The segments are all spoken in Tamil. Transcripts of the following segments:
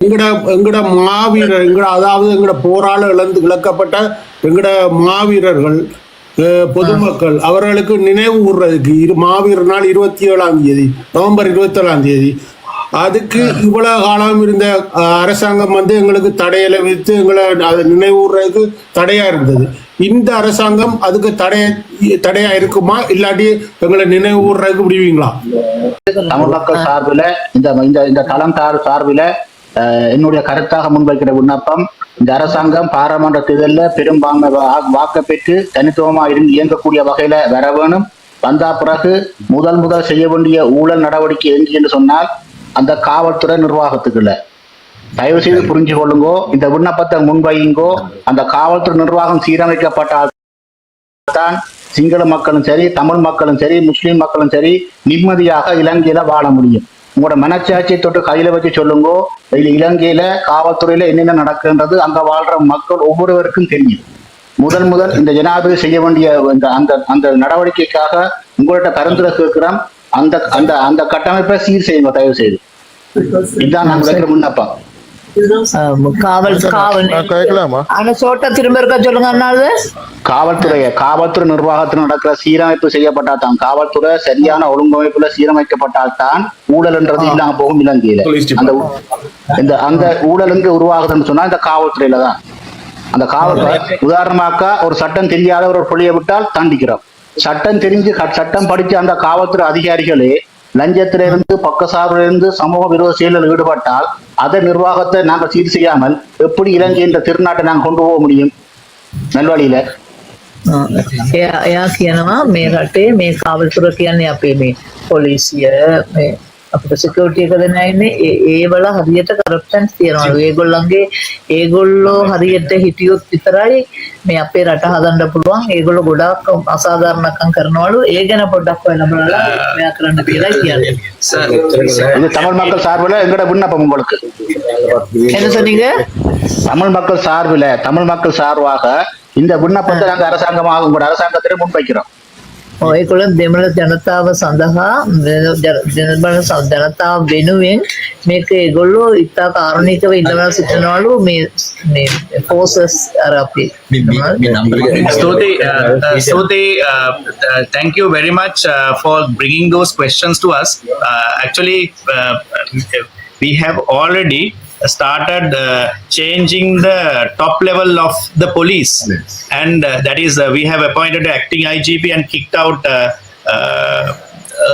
எங்கட எங்கட மாவீரர் எங்கட அதாவது எங்கட போரால இழந்து இழக்கப்பட்ட எங்கட மாவீரர்கள் பொதுமக்கள் அவர்களுக்கு நினைவு கூர்றதுக்கு இரு மாவீரர் நாள் இருபத்தி ஏழாம் தேதி நவம்பர் இருபத்தி ஏழாம் தேதி. அதுக்கு இவ்வளவு காலம் இருந்த அரசாங்கம் வந்து எங்களுக்கு தடையில வைத்து எங்களை அதை நினைவுறதுக்கு தடையா இருந்தது. இந்த அரசாங்கம் அதுக்கு தடைய தடையா இருக்குமா? இல்லாட்டி எங்களை நினைவுறதுக்கு விடுவீங்களா? தமிழ் மக்கள் சார்பில் இந்த இந்த இந்த தளம் சார்பில் என்னுடைய கருத்தாக முன்வைக்கிற விண்ணப்பம் இந்த அரசாங்கம் பாராளுமன்ற தேர்தலில் பெரும்பான்மை வா- வாக்கு பெற்று தனித்துவமாக இருந்து இயங்கக்கூடிய வகையில வர வேணும். வந்தா பிறகு முதல் முதல் செய்ய வேண்டிய ஊழல் நடவடிக்கை எங்கு என்று சொன்னால் அந்த காவல்துறை நிர்வாகத்துக்குள்ள. தயவு செய்து புரிஞ்சு கொள்ளுங்கோ இந்த விண்ணப்பத்தை முன்வையுங்கோ அந்த காவல்துறை நிர்வாகம் சீரமைக்கப்பட்டால் தான் சிங்கள மக்களும் சரி தமிழ் மக்களும் சரி முஸ்லீம் மக்களும் சரி நிம்மதியாக இலங்கையில வாழ முடியும். உங்களோட மனச்சாட்சியை தொட்டு கையில வச்சு சொல்லுங்கோ. இலங்கையில காவல்துறையில என்னென்ன நடக்குன்றது அங்க வாழ்ற மக்கள் ஒவ்வொருவருக்கும் தெரியும். முதல் முதல் இந்த ஜனாதிபதி செய்ய வேண்டிய இந்த அந்த அந்த நடவடிக்கைக்காக உங்கள்கிட்ட பரிந்துரை கேட்கிறோம். அந்த அந்த அந்த கட்டமைப்பை சீர் செய்யுங்க தயவு செய்து இதுதான் நான் முன்னப்பா. காவல் காவல். கேட்கலாமா ஆனா சோட்டா திரும்ப இருக்க சொல்லுங்க காவல்துறையை காவல்துறை நிர்வாகத்தில் நடக்கிற சீரமைப்பு செய்யப்பட்டால் தான் காவல்துறை சரியான ஒழுங்கமைப்புல சீரமைக்கப்பட்டால் தான் ஊழல்ன்றது இல்லாம போகும் இலங்கையில. அந்த இந்த அந்த ஊழல் எங்க உருவாகுதுன்னு சொன்னா இந்த காவல்துறையில தான் அந்த காவல்துறை உதாரணமாக்க ஒரு சட்டம் தெரியாத ஒரு புள்ளியை விட்டால் தண்டிக்கிறோம். சட்டம் தெரிஞ்சு சட்டம் படிச்ச அந்த காவல்துறை அதிகாரிகளே லஞ்சத்திலிருந்து பக்கசார்பிலிருந்து சமூக விரோத செயலில் ஈடுபட்டால் அதை நிர்வாகத்தை நாங்கள் சீர் செய்யாமல் எப்படி இலங்கை என்ற திருநாட்டை நாங்கள் கொண்டு போக முடியும் நல்வழியில ආ, එයා එයා කියනවා මේ රටේ මේ කාවල්තුර කියන්නේ අපේ මේ පොලිසිය මේ අපිට සිකියුරිටි එක දෙන ඉන්නේ ඒ ඒවල හරියට කරප්ෂන්ස් තියනවලු ඒගොල්ලන්ගේ ඒගොල්ලෝ හරියට හිටියොත් විතරයි මේ අපේ රට හදන්න පුළුවන් ඒගොල්ලෝ ගොඩාක් අසාධාරණකම් කරනවලු ඒ ගැන පොඩ්ඩක් හොයලා බලලා මෙයා කරන්න කියලා කියන්නේ இது தமிழ் மக்கள் சார்பில் எங்கட விண்ணப்பம் உங்களுக்கு என்ன சொன்னீங்க தமிழ் மக்கள் சார்பில் தமிழ் மக்கள் சார்பாக இந்த விண்ணப்பத்தை நாங்கள் அரசாங்கமாக உங்களோட அரசாங்கத்திலே முன்வைக்கிறோம் ඒකොළ දෙමළ ජනතාව සඳහා දෙමළ ජනතාව වෙනුවෙන් මේක ඒගොල්ලෝ ඉතා කාරණිකව ඉඳලා සිටිනවලු මේ මේ ෆෝසස් අර අපි Stuti, uh, uh, uh, uh, thank you very much uh, for bringing those questions to us. Uh, actually, uh, we have already started uh, changing the top level of the police, and uh, that is uh, we have appointed acting IGP and kicked out uh, uh,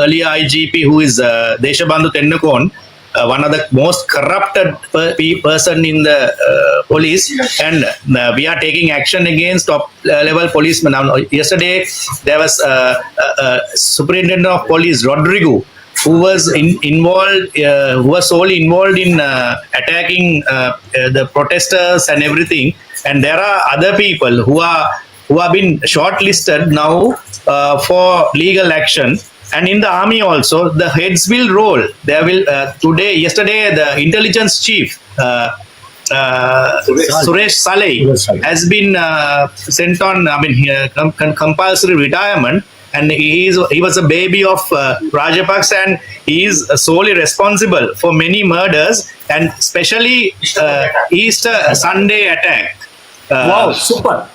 earlier IGP who is uh, Deshabandhu Tennukon uh, one of the most corrupted per- person in the uh, police. And uh, we are taking action against top uh, level policemen. Now yesterday there was uh, uh, uh, superintendent of police rodrigo who was in, involved uh, who was solely involved in uh, attacking uh, uh, the protesters and everything. And there are other people who are who have been shortlisted now uh, for legal action. And in the army also the heads will roll. There will uh, today yesterday the intelligence chief uh, Suresh Saleh has been uh, sent on I mean he, uh, com- com- compulsory retirement and he is he was a baby of uh, Rajapaksa and he is solely responsible for many murders and especially uh, Easter Sunday attack uh, Wow, super.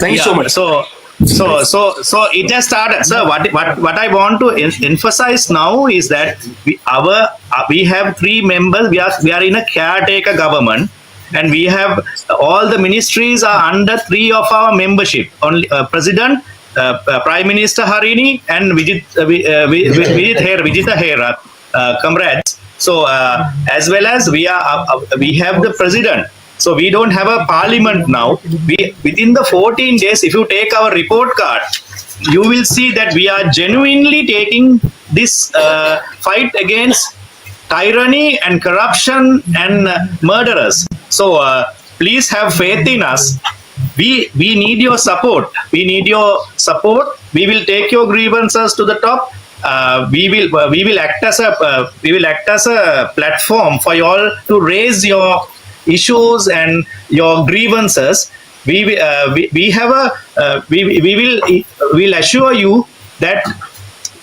Thank you so much. So, so, so, so it just started. Sir, what what what I want to em- emphasize now is that we our uh, we have three members. We are we are in a caretaker government. And we have all the ministries are under three of our membership. Only uh, President, uh, uh, Prime Minister Harini, and Vijit uh, Vi- uh, Vi- Vijit Hera, Vijita Hera, uh, comrades. So uh, as well as we are uh, uh, we have the president. So we don't have a parliament now. We within the 14 days, if you take our report card, you will see that we are genuinely taking this uh, fight against tyranny and corruption and uh, murderers. So uh, please have faith in us. We we need your support. We need your support. We will take your grievances to the top. Uh, we will uh, we will act as a uh, we will act as a platform for you all to raise your issues and your grievances we uh, we, we have a we, we will will assure you that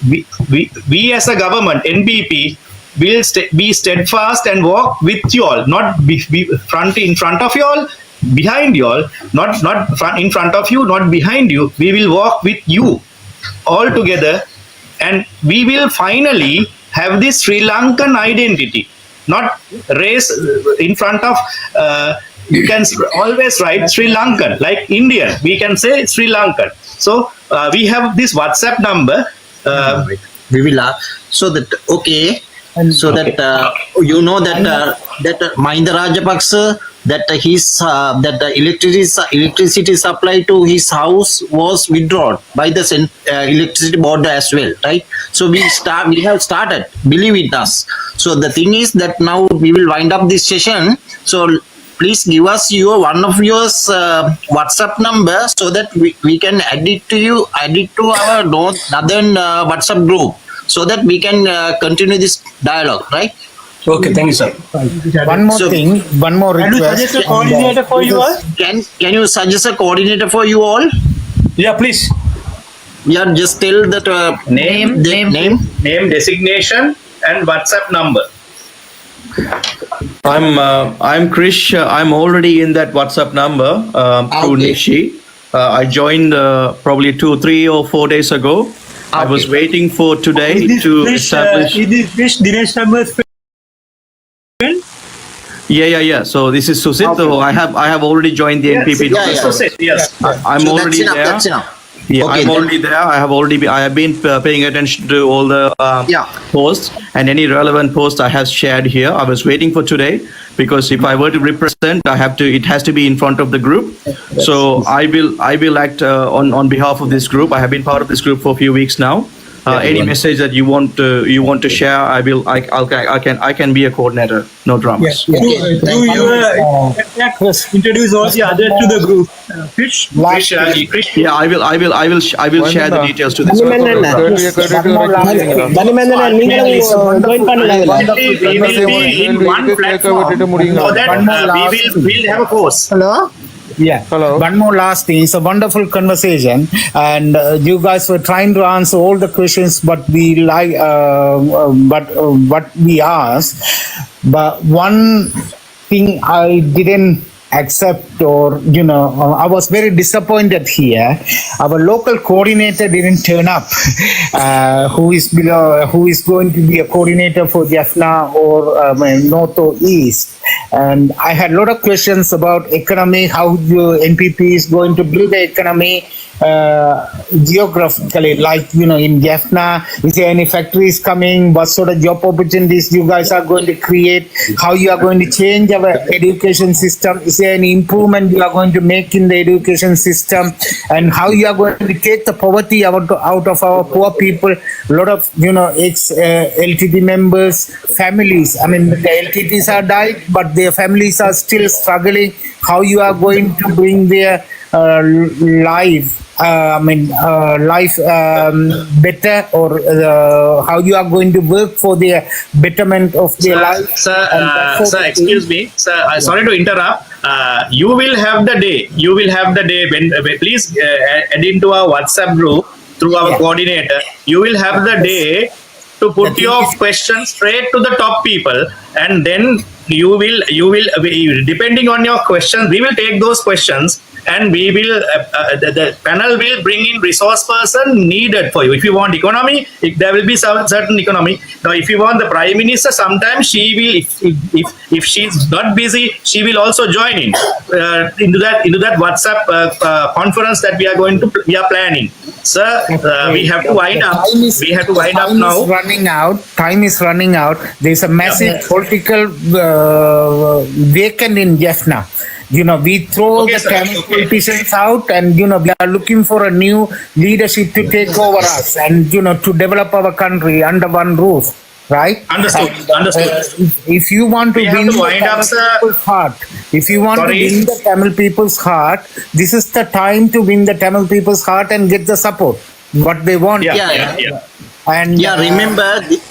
we, we, we as a government nbp will st- be steadfast and walk with you all, not be, be front in front of you all, behind you all, not not front, in front of you, not behind you. We will walk with you all together, and we will finally have this Sri Lankan identity, not race in front of. Uh, you can always write Sri Lankan, like Indian. We can say Sri Lankan. So uh, we have this WhatsApp number. Uh, we will uh, so that okay so that uh, you know that uh, that uh, Mahinda Rajapaksa that uh, his uh, that the electricity electricity supply to his house was withdrawn by the uh, electricity board as well right? So we start we have started. Believe in us. So the thing is that now we will wind up this session. So please give us your one of your uh, whatsapp number so that we, we can add it to you add it to our north northern uh, whatsapp group so that we can uh, continue this dialogue right Okay, thank you, sir. One more So- thing, one more Can you request. suggest a and, coordinator for you all? can can you suggest a coordinator for you all Yeah, please. yeah just tell that uh, name, the name, name name, designation, and WhatsApp number. I'm uh, I'm Krish. Uh, I'm already in that WhatsApp number um, through Okay. Nishi. Uh, I joined uh, probably two, three, or four days ago. I was waiting for today Is this to Krish, uh, establish. is this Krish Dinesh Sharma's friend? yeah, yeah, yeah. So this is Susit. So I have I have already joined the NPP. yeah, yeah. So say, yes. I'm so already that's enough there. that's enough Yeah, Okay, I'm then- already there. I have already been, I have been uh, paying attention to all the um, Yeah. posts and any relevant posts I have shared here. I was waiting for today because if I were to represent, I have to. It has to be in front of the group. So I will I will act uh, on on behalf of this group. I have been part of this group for a few weeks now. Uh, any message that you want to you want to share, I will. I, I'll, I can I can be a coordinator. No dramas. Through, through your uh, introduce all the others to the group. Uh, Krish, Krish, uh, Krish, Yeah, I will. I will. I will. sh- I will share the details to this. group. we will be in one platform so that uh, we will we'll have a course. Hello? Yeah. Hello. One more last thing. It's a wonderful conversation, and uh, you guys were trying to answer all the questions, but we like, uh, uh, but uh, what we asked. But one thing I didn't accept, or you know, I was very disappointed here. Our local coordinator didn't turn up. Uh, who is below? Who is going to be a coordinator for Jaffna or um, North or East? And I had a lot of questions about economy, how the NPP is going to build the economy geographically, like, you know, in Jaffna, is there any factories coming? What sort of job opportunities you guys are going to create? How you are going to change our education system? Is there any improvement you are going to make in the education system? And how you are going to take the poverty out, out of our poor people? A lot of, you know, ex uh, LTT members, families. I mean, the LTTs are died, but their families are still struggling. How you are going to bring their uh, life uh, I mean, uh, life um, better, or uh, how you are going to work for the betterment of their Sir, life. sir, uh, sir, excuse me, sir. Uh, sorry to interrupt. Uh, you will have the day. You will have the day when. please uh, add into our WhatsApp group through our Yeah. coordinator. You will have the day to put your questions straight to the top people, and then you will you will depending on your questions, we will take those questions. And we will, uh, uh, the, the panel will bring in resource person needed for you. If you want economy, if there will be some certain economy. Now, if you want the prime minister, sometimes she will, if if, if, she's not busy, she will also join in uh, into that into that WhatsApp uh, uh, conference that we are going to we are planning. Sir, uh, we have to wind up. Is- We have to wind up time now. Is running out. Time is running out. There's a massive political uh, vacant in Jaffna. You know, we throw Okay, the sir. Tamil Okay. politicians out, and you know, we are looking for a new leadership to take over us, and you know, to develop our country under one roof. Right? Understood, And, uh, understood. if- if you want to We win to the wind up, Tamil sir. people's heart, if you want Sorry. to win the Tamil people's heart, this is the time to win the Tamil people's heart and get the support what they want. Yeah, Yeah, yeah, yeah. yeah. And yeah uh, remember th-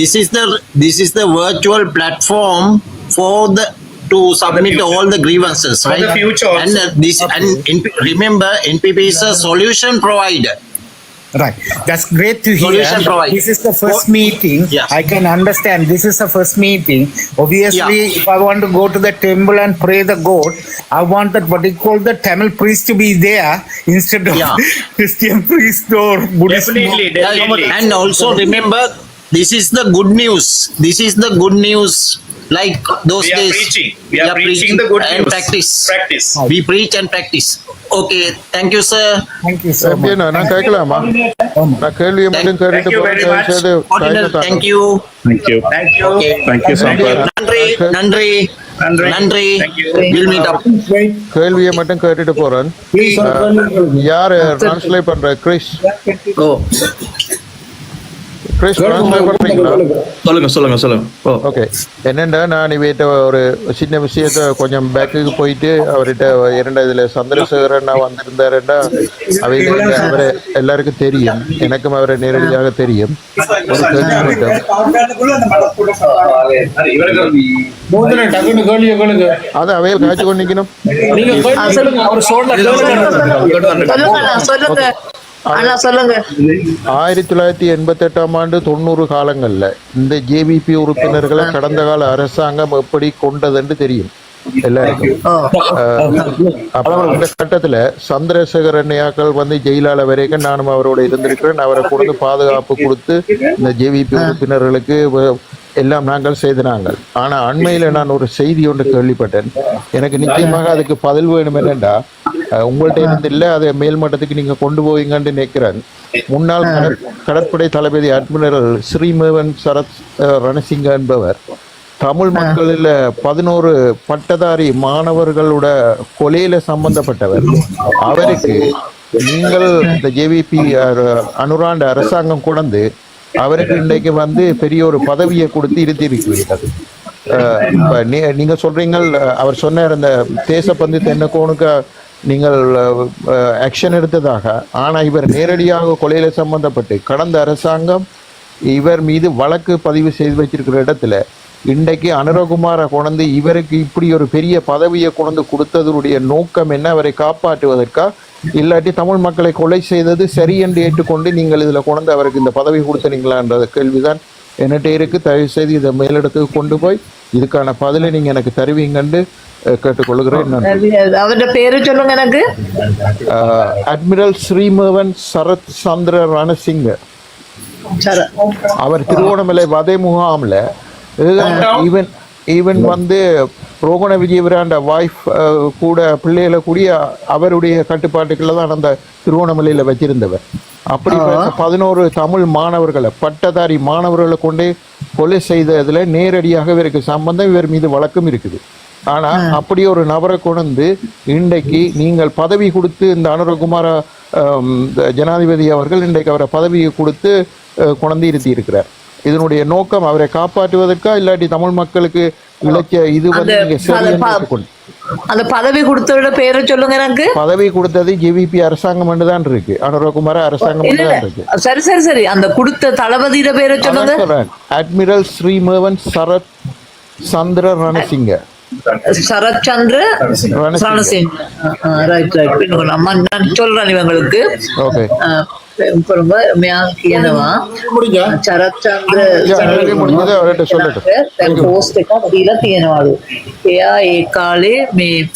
this is the this is the virtual platform for the to submit future. all the grievances For right the future and uh, this and NP, remember npp is a solution provider Right. That's great to hear. Solution provide. This is the first meeting. Yes. I can understand. This is the first meeting. Obviously, Yeah. if I want to go to the temple and pray the God, I want that what you call the Tamil priest to be there instead of Yeah. Christian priest or Buddhist. Definitely, monk. definitely. And also remember, this is the good news. This is the good news. Like those We are days. preaching. We are preaching the good and news. practice. Practice. We preach and practice. Okay, thank you, sir. Thank you so much. தம்பி, நான் கேட்கலாமா நான் கேள்வியை மட்டும் கேட்டுட்டு you very போறேன் much. Ordinal, டைமை thank you. Thank you. Thank you. Okay. Thank you, Sampath. நன்றி நன்றி நன்றி. நன்றி Thank you. Will meet up கேள்வியை மட்டும் கேட்டுட்டு போறேன் Please, sir, கேளுங்க. யாரு டிரான்ஸ்லேட் பண்ற கிறிஸ் பண்றீங்களா சொல்லுங்க சொல்லுங்க சொல்லுங்க. ஓகே என்னண்டா நான் இவர்கிட்ட ஒரு சின்ன விஷயத்த கொஞ்சம் பேக்குக்கு போயிட்டு அவர்கிட்ட இரண்டா இதுல சந்திரசேகரன் வந்திருந்தாருண்டா அவங்க அவரை எல்லாருக்கும் தெரியும். எனக்கும் அவரை நேரடியாக தெரியும். ஒரு கேள்வி மட்டும். அது அவையில் காய்ச்சி கொண்டு ஆயிரத்தி தொள்ளாயிரத்தி எண்பத்தி எட்டாம் ஆண்டு தொண்ணூறு காலங்கள்ல இந்த ஜேவிபி உறுப்பினர்களை கடந்த கால அரசாங்கம் எப்படி கொண்டதுன்னு தெரியும். அந்த கட்டத்துல சந்திரசேகர் அண்ணையாக்கள் வந்து ஜெயிலால வரைக்கும் நானும் அவரோட இருந்திருக்கிறேன். அவரை கொடுத்து பாதுகாப்பு கொடுத்து இந்த ஜேவிபி உறுப்பினர்களுக்கு எல்லாம் நாங்கள் செய்தினாங்க ஆனா அண்மையில நான் ஒரு செய்தி ஒன்று கேள்விப்பட்டேன். எனக்கு நிச்சயமாக அதுக்கு பதில் வேணும் என்னண்டா? அஹ், உங்கள்ட்ட இருந்து இல்ல அதை மேல்மட்டத்துக்கு நீங்க கொண்டு போவீங்கன்னு நினைக்கிறேன். முன்னாள் கடற்- கடற்படை தளபதி அட்மிரல் ஸ்ரீமேவன் சரத் ரணசிங்க என்பவர் தமிழ் மக்களில் பதினோரு பட்டதாரி மாணவர்களோட கொலையில சம்பந்தப்பட்டவர். அவருக்கு நீங்கள் இந்த ஜேவிபி அனுராண்ட அரசாங்கம் கொண்டு அவருக்கு இன்றைக்கு வந்து பெரிய ஒரு பதவியை கொடுத்து இருத்தி இருக்கிறீர்கள் அஹ், இப்ப நீ- நீங்க சொல்றீங்க அவர் சொன்னார் இந்த தேசப்பந்து தென்னக்கோனுக்கு நீங்கள் ஆக்ஷன் எடுத்ததாக. ஆனா இவர் நேரடியாக கொலையில சம்பந்தப்பட்டு கடந்த அரசாங்கம் இவர் மீது வழக்கு பதிவு செய்து வச்சிருக்கிற இடத்துல இன்றைக்கு அனுரகுமாரை கொண்டு இவருக்கு இப்படி ஒரு பெரிய பதவியை கொண்டு கொடுத்ததனுடைய நோக்கம் என்ன? அவரை காப்பாற்றுவதற்கா? இல்லாட்டி தமிழ் மக்களை கொலை செய்தது சரி என்று ஏற்றுக்கொண்டு நீங்கள் இதுல கொண்டு அவருக்கு இந்த பதவி கொடுத்தனீங்களான்ற கேள்விதான். என்னட்ட இருக்கு. தயவு செய்து இதை மேலிடத்துக்கு கொண்டு போய் இதுக்கான பதிலை நீங்க எனக்கு தருவீங்கன்னு கேட்டுக்கொள்கிறேன். அவருடைய பேரு சொல்லுங்க எனக்கு. அட்மிரல் ஸ்ரீமவன் சரத் சந்திர ரணசிங்க அவர் திருவோணமலை வதை முகாம்ல ஈவன் ஈவன் வந்து ரோகண விஜயவராண்ட வாய்ஃப் கூட பிள்ளைகளை கூடிய அவருடைய கட்டுப்பாட்டுக்குள்ள தான் அந்த திருவோணமலையில வச்சிருந்தவர். அப்படி பதினோரு தமிழ் மாணவர்களை பட்டதாரி மாணவர்களை கொண்டே கொலை செய்ததுல நேரடியாக இவருக்கு சம்பந்தம் இவர் மீது வழக்கம் இருக்குது. ஆனா அப்படி ஒரு நபரை கொண்டு இன்றைக்கு நீங்கள் பதவி கொடுத்து இந்த அனுரகுமார ஜனாதிபதி அவர்கள் இன்றைக்கு அவரை பதவியை கொடுத்து கொண்டு இருத்தி இருக்கிறார் இதனுடைய நோக்கம் அவரை காப்பாற்றுவதற்கா இல்லாட்டி தமிழ் மக்களுக்கு இழைச்ச இது வந்து அந்த பதவி கொடுத்தவரோட பேரு சொல்லுங்க எனக்கு. பதவி கொடுத்தது ஜேவிபி அரசாங்கம் தான் இருக்கு. அனுரகுமார அரசாங்கம் இருக்கு. சரி சரி சரி. அந்த கொடுத்த தளபதியோட பேரு சொல்லுங்க. Admiral Srimevan Sarath Chandra Ranasinghe Sarathchandra Ranasinghe Ranasingh right right நான் சொல்றேன் இவங்களுக்கு. ஓகே அஹ், பாருங்க මෙයා කියනවා முடிஞ்சா චරත්චන්ද්‍ර யா, எனக்கு முடிஞ்சது அவர்கிட்ட சொல்லட்டும். දැන් පෝස්ට් එකක් දීලා තියෙනවලු. එයා ඒ කාලේ මේ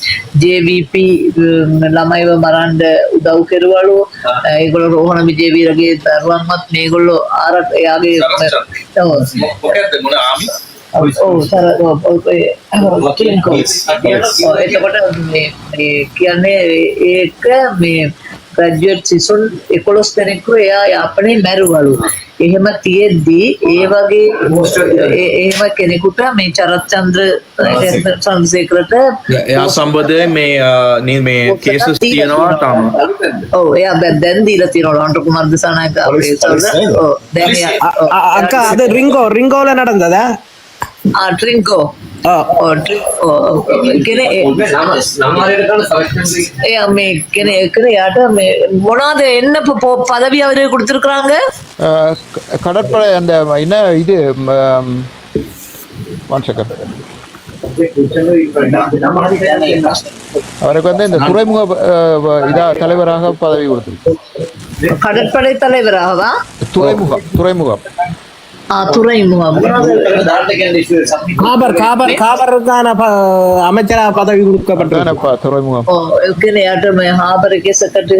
JVP ළමයිව මරන්න උදව් කෙරුවලු. ඒගොල්ලෝ රෝහණ විජේවීරගේ දරුවන්වත් මේගොල්ලෝ ආරක් එයාගේ ඔව්. ඔව් සර ඔව්, ඔව්, ඒ- ඔව්, කිලින්කෝ. ඔව්, එතකොට මේ මේ කියන්නේ ඒක මේ රජ්‍යත්සි සුන් එකොළොස් දෙනෙක්කු එයා යාපනේ මැරුවලු. එහෙම තියෙද්දී ඒ වගේ එහෙම කෙනෙකුට මේ චරත්චන්ද්‍ර සංසේකරට එයා සම්බධය මේ නී මේ කේස තියෙනවා තම ඔව එයා බැදැන් දීල තිරොලන්ට කුමර්දසානයක දැ අක්කා අද රිංගෝ රිංගෝල නටන්දද ආ மூணாவது என்ன பதவி அவரு கொடுத்திருக்கிறாங்க கடற்படை அந்த என்ன இது அவருக்கு வந்து இந்த துறைமுக இதா தலைவராக பதவி கொடுத்திருக்கு கடற்படை தலைவராகவா துறைமுகம் துறைமுகம் துறைமுகம் காபர் காபர் காபருக்கான அமைச்சரா பதவி கொடுக்கப்பட்டது துறைமுகம். கிடையாட்டும் ஹாபருக்கு செக்ரட்டரி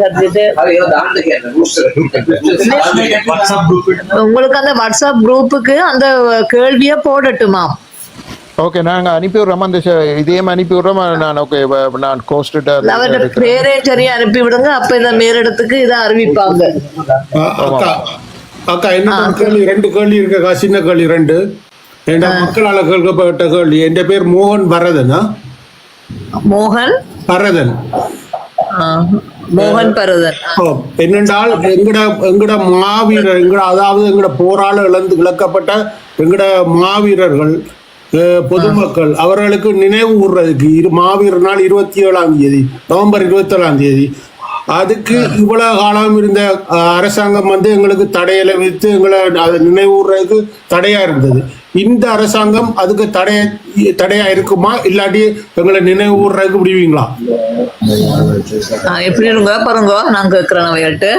உங்களுக்கு அந்த வாட்ஸ்அப் குரூப்புக்கு அந்த கேள்வியை போடட்டுமா? ஓகே நாங்க அனுப்பி விடுறோம்? அந்த இதே அனுப்பி விடுறோம்? நான் ஓகே நான் கோஸ்ட்டு அவரோட பேரே சரியா அனுப்பி விடுங்க அப்ப இந்த மேலிடத்துக்கு இதை அறிவிப்பாங்க. அக்கா என்ன கேள்வி? ரெண்டு கேள்வி இருக்கக்கா சின்ன கேள்வி ரெண்டு. என் மக்களால கேட்கப்பட்ட கேள்வி? என் பேர் மோகன் பரதனா? மோகன்? பரதன். மோகன் பரதன். என்னென்றால் எங்கட எங்கட மாவீரர் எங்கட அதாவது எங்கட போரால இழந்து இழக்கப்பட்ட எங்கட மாவீரர்கள் பொதுமக்கள் அவர்களுக்கு நினைவு கூர்றதுக்கு இரு மாவீரர் நாள் இருபத்தி ஏழாம் தேதி நவம்பர் இருபத்தி ஏழாம் தேதி. அதுக்கு இவ்வளவு காலம் இருந்த அரசாங்கம் வந்து எங்களுக்கு தடையில வித்து எங்களை அதை நினைவுறதுக்கு தடையா இருந்தது. இந்த அரசாங்கம் அதுக்கு தடைய தடையா இருக்குமா இல்லாட்டி எங்களை நினைவுறதுக்கு விடுவீங்களா ආ, எப்படி இருங்க பாருங்க நான் கேட்கிறேன் அவையிட்டு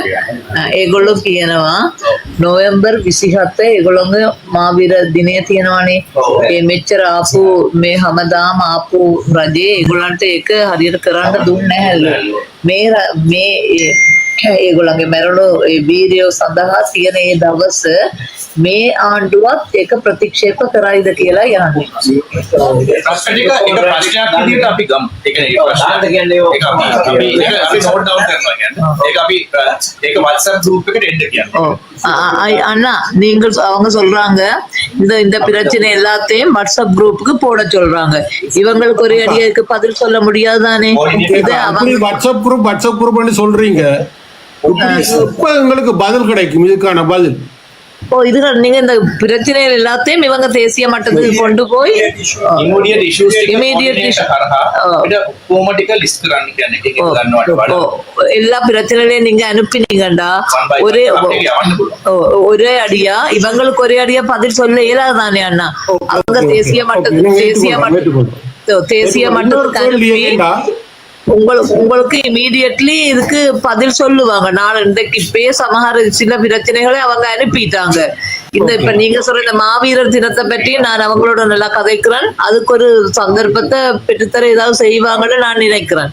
ඒගොල්ලෝ කියනවා නොවැම්බර් විසිහත්ත ඒගොළොන්ග මාවිර දිනය තියෙනවානේ ඒ මෙච්චර ආපු මේ හමදාම ආපු රජයේ ඒගොල්ලන්ට ඒක හරියට කරන්න දුන්න හැල්ල මේ ර- මේ ඒ- ඒගොල්ලන්ගේ මැරණු ඒ වීරයෝ සඳහා තියෙන ඒ දවස මේ ආණ්ඩුවත් ඒක ප්‍රතික්ෂේප කරයිද කියලා යන්නේ ප්‍රශ්නික එක ප්‍රශ්නයක් විදිහට අපි ගමු. ඒ කියන්නේ ඒ ප්‍රශ්නයක් කියන්නේ ඒක අපි අපි ඒක අපි නෝට් ඩවුන් කරනවා කියන්නේ. ඒක අපි අ, ඒක WhatsApp group එකට එන්න කියන්නේ. ஓ அ- அ- அண்ணா நீங்கள் சொ- அவங்க சொல்றாங்க இந்த இந்த பிரச்சனை எல்லாத்தையும் வாட்ஸ்அப் குரூப்புக்கு போட சொல்றாங்க இவங்களுக்கு ஒரு அடியாருக்கு பதில் சொல்ல முடியாதானே இது அப்படி அவங்க வாட்ஸ்அப் குரூப் வாட்ஸ்அப் குரூப்னு சொல்றீங்க இப்ப எங்களுக்கு பதில் கிடைக்கும். இதுக்கான பதில். ஓ இதுகள் நீங்க இந்த பிரச்சனைகள் எல்லாத்தையும் இவங்க தேசிய மட்டத்துக்கு கொண்டு போய் இமிடியட் இஷ்யூஸ் இமிடியட் எல்லா பிரச்சனைகளையும் நீங்க அனுப்பினீங்கடா ஒரே ஒரே அடியா? இவங்களுக்கு ஒரே அடியா பதில் சொல்ல இயலாது தானே அண்ணா அவங்க தேசிய மட்டத்துக்கு தேசிய மட்டத்துக்கு தேசிய மட்டத்துக்கு உங்களுக்கு உங்களுக்கு இமீடியட்லி இதுக்கு பதில் சொல்லுவாங்க. நான் இன்றைக்கு இப்பயே சமஹார சில பிரச்சனைகளை அவங்க அனுப்பிட்டாங்க. இந்த இப்ப நீங்க சொல்ற இந்த மாவீரர் தினத்தை பற்றி நான் அவங்களோட நல்லா கதைக்கிறேன். அதுக்கு ஒரு சந்தர்ப்பத்தை பெற்றுத்தர ஏதாவது செய்வாங்கன்னு நான் நினைக்கிறேன்.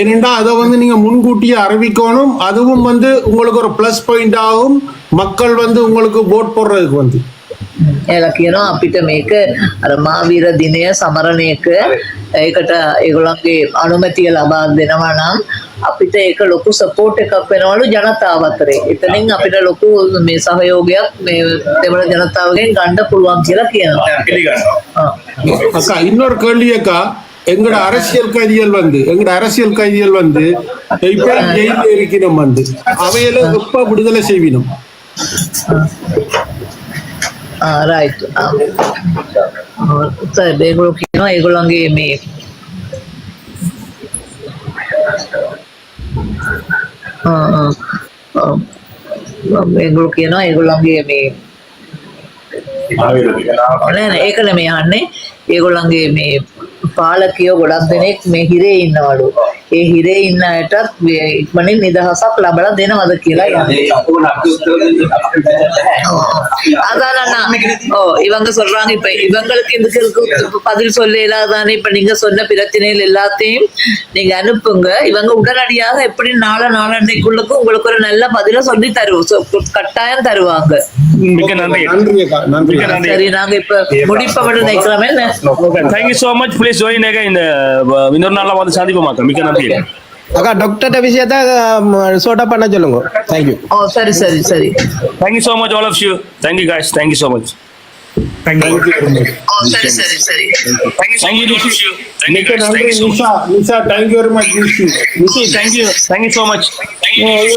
ஏனெண்டா அதை வந்து நீங்க முன்கூட்டியே அறிவிக்கணும். அதுவும் வந்து உங்களுக்கு ஒரு பிளஸ் பாயிண்ட் ஆகும். மக்கள் வந்து உங்களுக்கு vote போடுறதுக்கு வந்து. එලා කියනවා අපිට මේක අර මාවීර දිනය සමරණයක ඒකට ඒගොල්ලන්ගේ අනුමැතිය ලබා දෙනවා නම් අපිට ඒක ලොකු සපෝට් එකක් වෙනවලු ජනතාව අතරේ. එතනින් අපිට ලොකු මේ සහයෝගයක් මේ දෙමළ ජනතාවගෙන් ගන්න පුළුවන් කියලා කියනවා. පිළිගන්නවා. ආ. அக்கா இன்னொரு கேள்வி அக்கா எங்கட அரசியல் கைதிகள் வந்து எங்கட அரசியல் கைதிகள் வந்து இப்ப ஜெயில இருக்கணும் வந்து அவையில எப்ப விடுதலை செய்வினோம் ආ රයිට්. ඒගොල්ලෝ කියනවා ඒගොල්ලන්ගේ මේ ආ, ආ, ආ. ඒගොල්ලෝ කියනවා ඒගොල්ලන්ගේ මේ නෑ නෑ ඒක නෙමෙයි අහන්නේ ඒගොල්ලන්ගේ මේ පාලකයෝ ගොඩක් දෙනෙක් මේ හිරේ ඉන්නවලු ඒ හිරේ ඉන්න අයටත් මේ ඉක්මනින් නිදහසක් ලබලා දෙනවද කියලා යන්නේ அதான் அண்ணா ஓ இவங்க சொல்றாங்க இப்ப இவங்களுக்கு இதுக்கு பதில் சொல்ல இல்லாதானே இப்ப நீங்க சொன்ன பிரச்சனைகள் எல்லாத்தையும் நீங்க அனுப்புங்க இவங்க உடனடியாக எப்படி நாளை நாளண்டைக்குள்ளுக்கு உங்களுக்கு ஒரு நல்ல பதில சொல்லி தருவோம் சொ- கட்டாயம் தருவாங்க மிக்க நன்றி நன்றி அக்கா நன்றி மிக்க நன்றி சரி நாங்க இப்ப முடிப்பவன்னு நினைக்கிறோமே என்ன? Thank you so much please join இந்த இன்னொரு நாள்ல வந்து சந்திப்போம் மக்கள் மிக்க நன்றி ಓಕೆ ಅಕ್ಕ ಡಾಕ್ಟರ್ ವಿಷಯದ ಸೋಟಪ್ಪಣ್ಣ ಚೊಲ್ಲುಂಗು you. Thank you, ಸರಿ ಸರಿ ಸರಿ thank you so much all of you thank you guys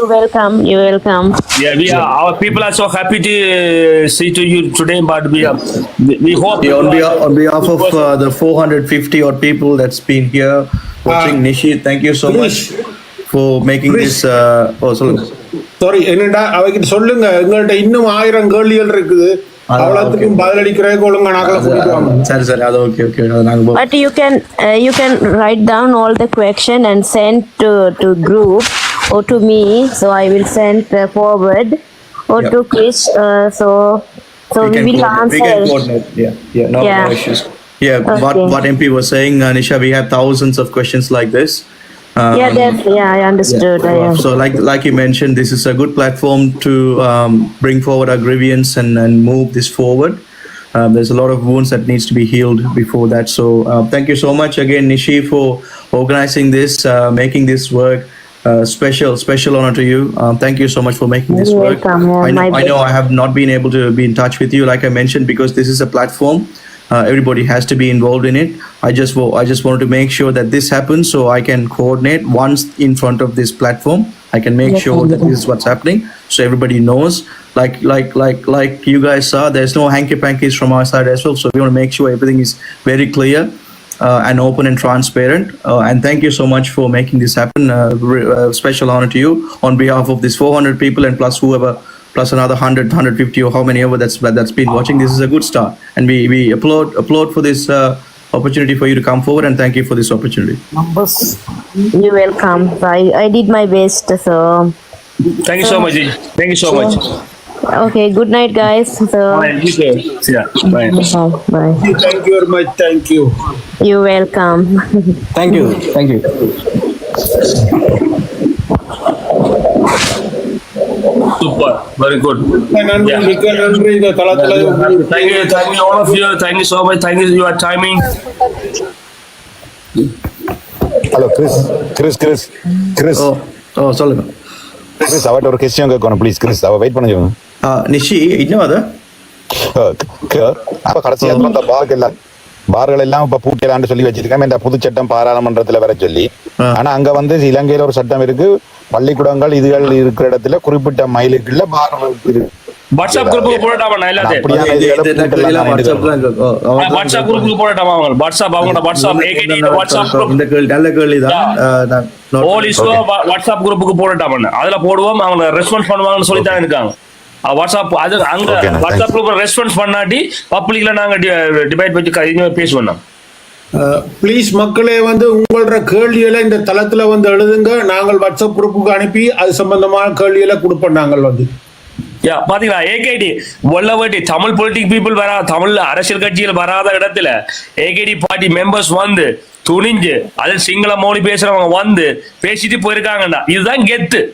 welcome. You're welcome. Yeah, we are. Our people are so happy to uh, see to you today, but we are, we, hope. On, behalf, of uh, the 450 odd people that's been here watching Uh, Nishi, thank you so much Krish. for making Krish. this. Uh, oh, sorry. Sorry என்னடா அவைகிட்ட சொல்லுங்க எங்கள்ட்ட இன்னும் ஆயிரம் கேள்விகள் இருக்குது அதான், அவ்வளவுக்கும் பதிலளிக்கிறதுக்கு ஒழுங்கா நாக்களை கூட்டிட்டு வாங்க சரி சரி அது ஓகே ஓகே அது நாங்க போ- But you can uh, you can write down all the question and send to to group or to me, so I will send uh, forward, or Yeah. to Chris. Uh, so, so we, can will coordinate- we answer. can coordinate. Yeah, yeah, no, Yeah. no issues. yeah, what, Okay. what MP was saying, uh, Nisha, we have thousands of questions like this. Um, yeah, that's yeah, I understood. I, uh, So like like you mentioned, this is a good platform to um, bring forward our grievance and, and move this forward. Um, there's a lot of wounds that needs to be healed before that. So uh, thank you so much again, Nishi, for organizing this, uh, making this work. Uh, special, special honor to you. Um, thank you so much for making this You're work. welcome. Yeah, I know, I know. I have not been able to be in touch with you, like I mentioned, because this is a platform. Uh, everybody has to be involved in it. I just, I just wanted to make sure that this happens so I can coordinate once in front of this platform. I can make Yes, sure that this is what's happening, so everybody knows. Like, like, like, like you guys saw, there's no hanky pankies from our side as well. So we want to make sure everything is very clear uh, and open and transparent. Uh, and thank you so much for making this happen. Uh, uh, special honor to you on behalf of these 400 people and plus whoever, plus another 100, 150 or how many ever that's that's been watching. This is a good start, and we we applaud applaud for this uh, opportunity for you to come forward and thank you for this opportunity. Numbers. you're welcome. I, I did my best. So Thank you so much. Thank you so much. okay, good night, guys. So Bye. You too. Yeah. Bye. bye. bye. Thank you very much. Thank you. You're welcome. Thank you. Thank you. Super. Very good. நன்றி Yeah. மிக்க நன்றி இந்த தளத்துல Thank you, thank you, all of you. Thank you so much. Thank you, your timing. Hello Chris Chris Chris Chris Oh, oh, சொல்லுங்க. கிறிஸ் அவட்ட ஒரு கொஸ்டின் கேட்கணும் ப்ளீஸ் கிறிஸ் அவ வெயிட் பண்ண சொல்லுங்க Uh, நிஷி இன்னும் அதை அப்ப கடைசியா அந்த பார்கள் எல்லாம் பார்கள் எல்லாம் இப்ப பூட்டலான்னு சொல்லி வச்சிருக்கேன் இந்த புது சட்டம் பாராளுமன்றத்துல வர சொல்லி ஆ. ஆனா அங்க வந்து இலங்கையில ஒரு சட்டம் இருக்கு பள்ளிக்கூடங்கள் இதுகள் இருக்கிற இடத்துல குறிப்பிட்ட மைலுக்குள்ள பார் இருக்கு. வாட்ஸ்அப் குரூப்புக்கு போடட்டாமா எல்லாத்தையும்? தான் வாட்ஸ்அப் குரூப்புக்கு போடட்டாமா அவங்க? வாட்ஸ்அப் அவங்களோட வாட்ஸ்அப் ஏகேடி வாட்ஸ்அப் குரூப் இந்த கேள்வி நல்ல கேள்விதான் Uh, நான் note all is well வா- வாட்ஸ்அப் குரூப்புக்கு போடட்டாமன்னு. அதுல போடுவோம் அவங்க ரெஸ்பான்ஸ் பண்ணுவாங்கன்னு சொல்லி தான் இருக்காங்க. வாட்ஸ்அப் அது அங்க வாட்ஸ்அப் குரூப் ரெஸ்பான்ஸ் பண்ணாட்டி பப்ளிக்ல நாங்க டிபேட் இனிமே பேசுவோம். ப்ளீஸ் மக்களே வந்து உங்களோட கேள்விகளை இந்த தளத்துல வந்து எழுதுங்க. நாங்கள் வாட்ஸ்அப் குரூப்புக்கு அனுப்பி அது சம்பந்தமான கேள்விகளை கொடுப்போம் நாங்கள் வந்து. யா பாத்தீங்களா? ஏகேடி வெள்ளவட்டி தமிழ் பொலிட்டிக் பீப்புள் வரா தமிழ் அரசியல் கட்சியில் வராத இடத்துல ஏகேடி பார்ட்டி மெம்பர்ஸ் வந்து துணிஞ்சு அது சிங்கள மொழி பேசுறவங்க வந்து பேசிட்டு போயிருக்காங்கடா. இதுதான் கெத்து.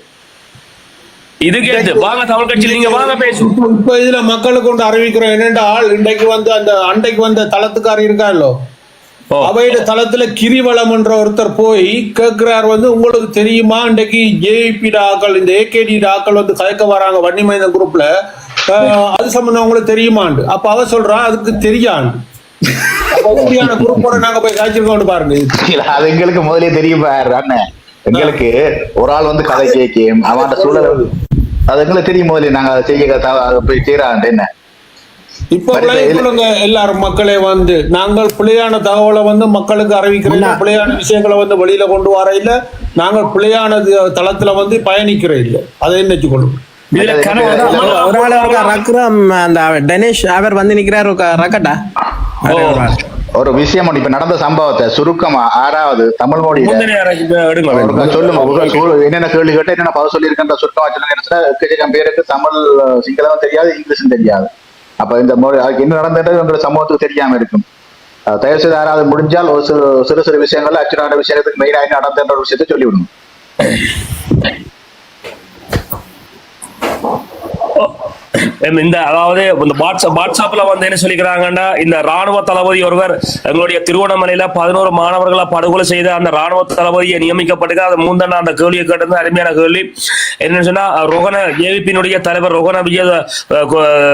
இது கெத்து. வாங்க தமிழ் கட்சியில் நீங்க வாங்க பேசுவோம். இப்ப- இதுல மக்களுக்கு கொண்டு அறிவிக்கிறோம் என்னென்றால் இன்றைக்கு வந்து அந்த அண்டைக்கு வந்த தளத்துக்காரர் இருக்காரோ ஓ. அவையிட தளத்துல கிரிவலம் என்ற ஒருத்தர் போய் கேட்கிறார் வந்து உங்களுக்கு தெரியுமா? இன்றைக்கு ஜேபி ஆக்கள் இந்த ஏகேடி ஆக்கள் வந்து கதைக்க வராங்க வன்னிமைந்தன் குரூப்ல அஹ், அது சம்பந்தம் உங்களுக்கு தெரியுமாண்டு? அப்ப அவ சொல்றா அதுக்கு தெரியாண்டு. இப்படியான குரூப்போட நாங்க போய் காய்ச்சிருக்கோம் பாருங்க. அது எங்களுக்கு முதலே தெரியும் பாரு அண்ணன் எங்களுக்கு ஒரு ஆள் வந்து கதை கேட்கும் அவன் சூழல் அது எங்களுக்கு தெரியும் முதலே நாங்க அதை செய்ய போய் செய்யறான் என்ன? இப்ப எல்லாரும் மக்களே வந்து நாங்கள் பிழையான தகவலை வந்து மக்களுக்கு அறிவிக்கிறோம். பிழையான விஷயங்களை வந்து வெளியில கொண்டு வர இல்ல. நாங்கள் பிழையான தி- தளத்துல வந்து பயணிக்கிறோம் இல்ல. அதை நினைச்சு கணக்கு ஒரு- ஒரு ஆள் ஒரு ரக்ரம் அந்த டெனிஷ் அவர் வந்து நிக்கிறாரு ரக்கட்டா. ஒரு விஷயம் இப்ப நடந்த சம்பவத்தை சுருக்கமா ஆறாவது தமிழ் ஒருக்கா சொல்லுங்க. என்னென்ன கேள்வி கேட்டு என்னென்ன பதில் சொல்லியிருக்கேன்ற சுருக்கமா சொல்லுங்க. பேருக்கு தமிழ் அஹ், சிங்களமும் தெரியாது இங்கிலீஷும் தெரியாது. அப்ப இந்த அதுக்கு என்ன நடந்தது என்ற சமூகத்துக்கு தெரியாம இருக்கும். தயவு செய்து யாராவது முடிஞ்சால் ஒரு சிறு சிறு சிறு விஷயங்கள் அச்சுறான விஷயத்துக்கு மெயினாக நடந்தன்ற ஒரு விஷயத்தை சொல்லிவிடணும். இந்த அதாவது இந்த வாட்ஸ்அப் வாட்ஸ்அப்ல வந்து என்ன சொல்லிக்கிறாங்கன்னா இந்த ராணுவ தளபதி ஒருவர் எங்களுடைய திருவண்ணாமலையில பதினோரு மாணவர்களை படுகொலை செய்த அந்த ராணுவ தளபதியை நியமிக்கப்பட்டு அது முந்தன அந்த கேள்வியை கேட்டது அருமையான கேள்வி. என்னன்னு சொன்னா ரோகன ஏவிபியினுடைய தலைவர் ரோகன விஜய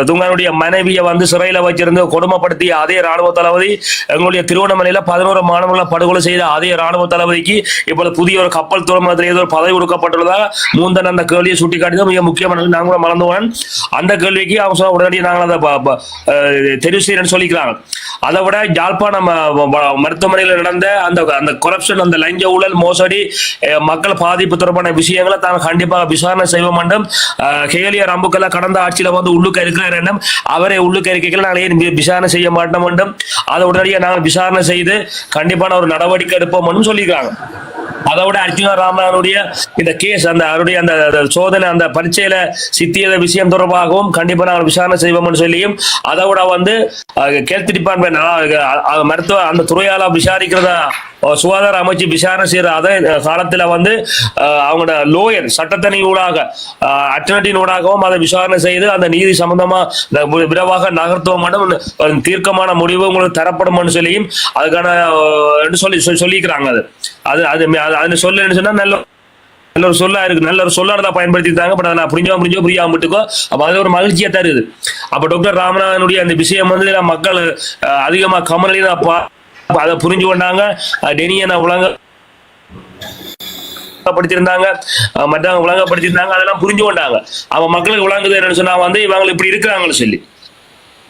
துங்கனுடைய மனைவியை வந்து சிறையில வச்சிருந்து கொடுமைப்படுத்திய அதே ராணுவ தளபதி எங்களுடைய திருவண்ணாமலையில பதினோரு மாணவர்களை படுகொலை செய்த அதே ராணுவ தளபதிக்கு இப்பொழுது புதிய ஒரு கப்பல் துறைமுகத்தில் ஏதோ ஒரு பதவி கொடுக்கப்பட்டுள்ளதாக மூந்தன் அந்த கேள்வியை சுட்டிக்காட்டி மிக முக்கியமானது. நாங்களும் கூட மறந்துவோம் அந்த கேள்விக்கு அவங்க சொல்ல உடனடியாக நாங்கள் அதை தெரிவு செய்யறேன்னு சொல்லிக்கிறாங்க. அதை விட ஜாழ்ப்பாண மருத்துவமனையில் நடந்த அந்த அந்த கொரப்ஷன் அந்த லஞ்ச ஊழல் மோசடி மக்கள் பாதிப்பு தொடர்பான விஷயங்களை தான் கண்டிப்பாக விசாரணை செய்ய வேண்டும் அஹ் கேலிய கடந்த ஆட்சியில வந்து உள்ளுக்கு இருக்கிறார் என்னும் அவரை உள்ளுக்கு அறிக்கைகள் நாங்கள் ஏன் விசாரணை செய்ய மாட்டோம் என்றும் அதை உடனடியாக நாங்கள் விசாரணை செய்து கண்டிப்பான ஒரு நடவடிக்கை எடுப்போம் சொல்லியிருக்காங்க அதை விட அர்ஜுனா ராமனுடைய இந்த கேஸ் அந்த அவருடைய அந்த சோதனை அந்த பரீட்சையில சித்தியத விஷயம் தொடர்பாக தொடர்பாகவும் கண்டிப்பா நாங்கள் விசாரணை செய்வோம்னு சொல்லியும் அதை விட வந்து ஹெல்த் டிபார்ட்மெண்ட் மருத்துவ அந்த துறையால விசாரிக்கிறத சுகாதார அமைச்சு விசாரணை செய்யற அதே காலத்துல வந்து அவங்களோட லோயர் சட்டத்தனி ஊடாக அட்டர்னட்டின் ஊடாகவும் அதை விசாரணை செய்து அந்த நீதி சம்பந்தமா விரைவாக நகர்த்துவோம் தீர்க்கமான முடிவு உங்களுக்கு தரப்படும்னு சொல்லியும் அதுக்கான என்று சொல்லி சொல்லிக்கிறாங்க அது. அது அது அது- அது சொல்லு சொன்னா நல்ல நல்ல ஒரு சொல்லா இருக்கு நல்ல ஒரு சொல்லாடதா பயன்படுத்திட்டாங்க பட் அதை நான் புரிஞ்சோ புரிஞ்சோ புரியாம விட்டுக்கோ. அப்ப அது ஒரு மகிழ்ச்சியா தருது அப்ப டாக்டர் ராமநாதனுடைய அந்த விஷயம் வந்து மக்கள் அஹ், அதிகமா கமலின அதை புரிஞ்சு கொண்டாங்க. டெனியை நான் உலக படித்திருந்தாங்க. மற்றவங்க விளங்கப்படுத்திருந்தாங்க அதெல்லாம் புரிஞ்சு கொண்டாங்க. அவன் மக்களுக்கு விளங்குது என்னன்னு சொன்னா வந்து இவங்க இப்படி இருக்கிறாங்கன்னு சொல்லி.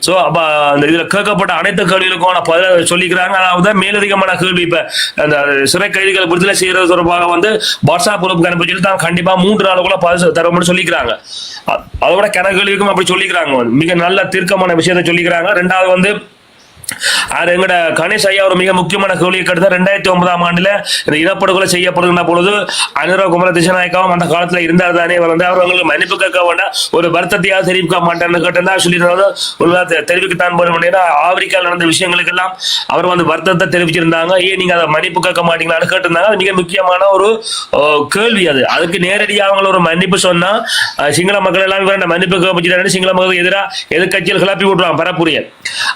சோ அப்ப அந்த இதுல கேட்கப்பட்ட அனைத்து கேள்விகளுக்கும் நான் சொல்லிக்கிறாங்க அதாவது மேலதிகமான கேள்வி இப்ப அந்த சிறை கைதிகளை விடுதலை செய்யறது தொடர்பாக வந்து வாட்ஸ்அப் குரூப்புக்கு அனுப்பி சொல்லி தான் கண்டிப்பா மூன்று நாளுக்குள்ள பதில் முடியும் சொல்லிக்கிறாங்க. அதோட அதை விட கேள்விக்கும் அப்படி சொல்லிக்கிறாங்க. மிக நல்ல தீர்க்கமான விஷயத்த சொல்லிக்கிறாங்க. ரெண்டாவது வந்து அது எங்கட கணேஷ் ஐயா ஒரு மிக முக்கியமான கேள்வியை கடுத்த ரெண்டாயிரத்தி ஒன்பதாம் ஆண்டுல இந்த இனப்படுகொலை செய்யப்படுகின்ற பொழுது அனுரா குமர திசநாயக்காவும் அந்த காலத்துல இருந்தார் தானே வந்து அவர் அவங்களுக்கு மன்னிப்பு கேட்க வேண்டாம். ஒரு வருத்தத்தையாவது தெரிவிக்க மாட்டேன்னு கேட்டிருந்தா சொல்லியிருந்தாங்க ஒரு தெரிவிக்கத்தான் போன ஆப்பிரிக்காவில் நடந்த விஷயங்களுக்கு எல்லாம் அவர் வந்து வருத்தத்தை தெரிவிச்சிருந்தாங்க. ஏன் நீங்க அதை மன்னிப்பு கேட்க மாட்டீங்களான்னு கேட்டிருந்தாங்க. அது மிக முக்கியமான ஒரு கேள்வி அது. அதுக்கு நேரடியாக அவங்க ஒரு மன்னிப்பு சொன்னா சிங்கள மக்கள் எல்லாம் மன்னிப்பு கேட்க சிங்கள மக்களுக்கு எதிராக எதிர்கட்சியில் கிளப்பி விட்டுருவாங்க பரப்புரிய.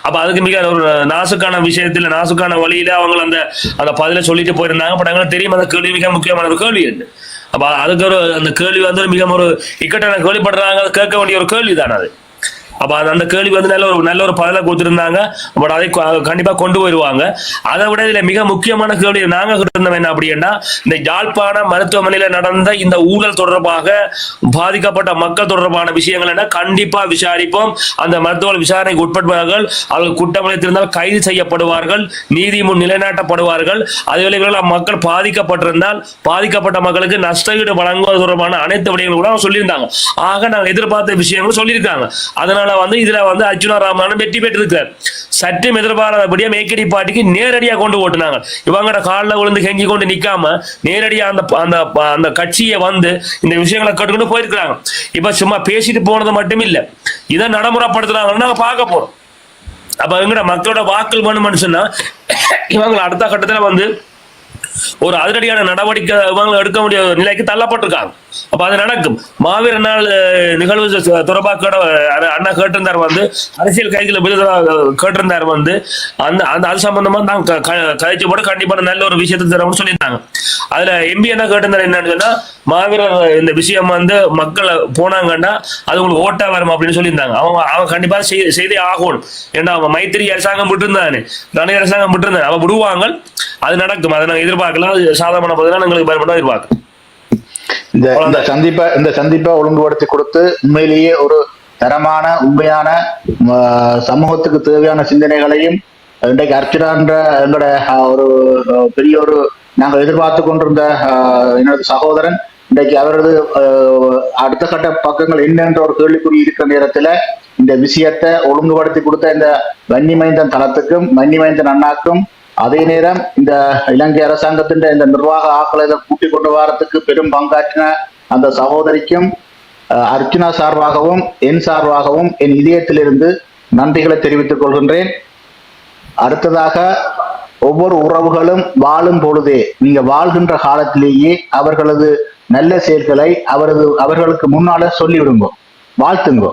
அப்ப அதுக்கு மிக ஒரு நாசுக்கான விஷயத்துல நாசுக்கான வழியில அவங்க அந்த அந்த பதில சொல்லிட்டு போயிருந்தாங்க. பட் அவங்களுக்கு தெரியும் அந்த கேள்வி மிக முக்கியமான ஒரு கேள்வி அது அப்ப அதுக்கு ஒரு அந்த கேள்வி வந்து மிக ஒரு இக்கட்டான கேள்விப்படுறாங்க கேட்க வேண்டிய ஒரு கேள்வி தான் அது அப்ப அந்த கேள்வி வந்து நல்ல ஒரு நல்ல ஒரு பதில கொடுத்துருந்தாங்க. பட் அதை கண்டிப்பாக கண்டிப்பா கொண்டு வருவாங்க அதை விட இதுல மிக முக்கியமான கேள்வி நாங்க இருந்தோம் என்ன அப்படின்னா இந்த யாழ்ப்பாண மருத்துவமனையில நடந்த இந்த ஊழல் தொடர்பாக பாதிக்கப்பட்ட மக்கள் தொடர்பான விஷயங்கள் என்ன? கண்டிப்பா விசாரிப்போம். அந்த மருத்துவர்கள் விசாரணைக்கு உட்படுவார்கள். அவர்கள் குற்றமளித்திருந்தால் கைது செய்யப்படுவார்கள். நீதி முன் நிலைநாட்டப்படுவார்கள். அதே இவர்கள் மக்கள் பாதிக்கப்பட்டிருந்தால் பாதிக்கப்பட்ட மக்களுக்கு நஷ்டஈடு வழங்குவது தொடர்பான அனைத்து விடயங்களும் கூட அவங்க சொல்லியிருந்தாங்க. ஆக நாங்கள் எதிர்பார்த்த விஷயங்களும் சொல்லியிருக்காங்க. அதனால வந்து இதுல வந்து அர்ஜுனா ராமநாதன் வெற்றி பெற்றிருக்கிறார். சற்றும் எதிர்பாராதபடியா மேக்கடி பாட்டிக்கு நேரடியா கொண்டு ஓட்டுனாங்க. இவங்கட காலில் விழுந்து கெஞ்சி கொண்டு நிக்காம நேரடியா அந்த அந்த அந்த கட்சியை வந்து இந்த விஷயங்களை கட்டுக்கொண்டு போயிருக்கிறாங்க. இப்ப சும்மா பேசிட்டு போனது மட்டும் இல்ல. இதை நடைமுறைப்படுத்துறாங்கன்னு நாங்கள் பார்க்க போறோம். அப்ப எங்கட மக்களோட வாக்கள் வேணும்னு சொன்னா இவங்களை அடுத்த கட்டத்துல வந்து ஒரு அதிரடியான நடவடிக்கை இவங்களை எடுக்க முடியாத நிலைக்கு தள்ளப்பட்டிருக்காங்க. அப்ப அது நடக்கும். மாவீர நாள் நிகழ்வு துறப்பாக்கோட அண்ணா கேட்டிருந்தார் வந்து அரசியல் கைதிகளை விடுதலை கேட்டிருந்தார் வந்து அந்த அந்த அது சம்பந்தமா தான் க- கழிச்சு போட கண்டிப்பா நல்ல ஒரு விஷயத்தை தரணும்னு சொல்லியிருந்தாங்க. அதுல எம்பி என்ன கேட்டிருந்தார் என்னன்னு சொன்னா மாவீரர் இந்த விஷயம் வந்து மக்கள் போனாங்கன்னா அது உங்களுக்கு ஓட்டா வரும் அப்படின்னு சொல்லியிருந்தாங்க. அவங்க அவன் கண்டிப்பா செய்தே ஆகணும். ஏன்னா அவன் மைத்திரி அரசாங்கம் விட்டுருந்தானே ரணி அரசாங்கம் விட்டுருந்தான் அவன் விடுவாங்க. அது நடக்கும். அதை நாங்கள் எதிர்பார்க்கலாம் அது சாதமான பதிலாக எங்களுக்கு பயன்பட எதிர்பார்க்கலாம் இந்த இந்த சந்திப்பை இந்த சந்திப்பை ஒழுங்குபடுத்தி கொடுத்து உண்மையிலேயே ஒரு தரமான உண்மையான சமூகத்துக்கு தேவையான சிந்தனைகளையும் இன்றைக்கு அர்ச்சனான்ற எங்களோட ஒரு பெரிய ஒரு நாங்கள் எதிர்பார்த்து கொண்டிருந்த எனது சகோதரன் இன்றைக்கு அவரது அடுத்த கட்ட பக்கங்கள் என்னென்ற ஒரு கேள்விக்குறி இருக்கிற நேரத்துல இந்த விஷயத்தை ஒழுங்குபடுத்தி கொடுத்த இந்த வன்னிமைந்தன் தளத்துக்கும் வன்னிமைந்தன் அண்ணாக்கும் அதே நேரம் இந்த இலங்கை அரசாங்கத்தின் இந்த நிர்வாக ஆக்களை இதை கூட்டிக் கொண்டு வாரத்துக்கு பெரும் பங்காற்றின அந்த சகோதரிக்கும் அஹ், அர்ச்சனா சார்பாகவும் என் சார்பாகவும் என் இதயத்திலிருந்து நன்றிகளை தெரிவித்துக் கொள்கின்றேன். அடுத்ததாக ஒவ்வொரு உறவுகளும் வாழும் பொழுதே நீங்க வாழ்கின்ற காலத்திலேயே அவர்களது நல்ல செயல்களை அவரது அவர்களுக்கு முன்னால சொல்லிவிடுங்க வாழ்த்துங்கோ.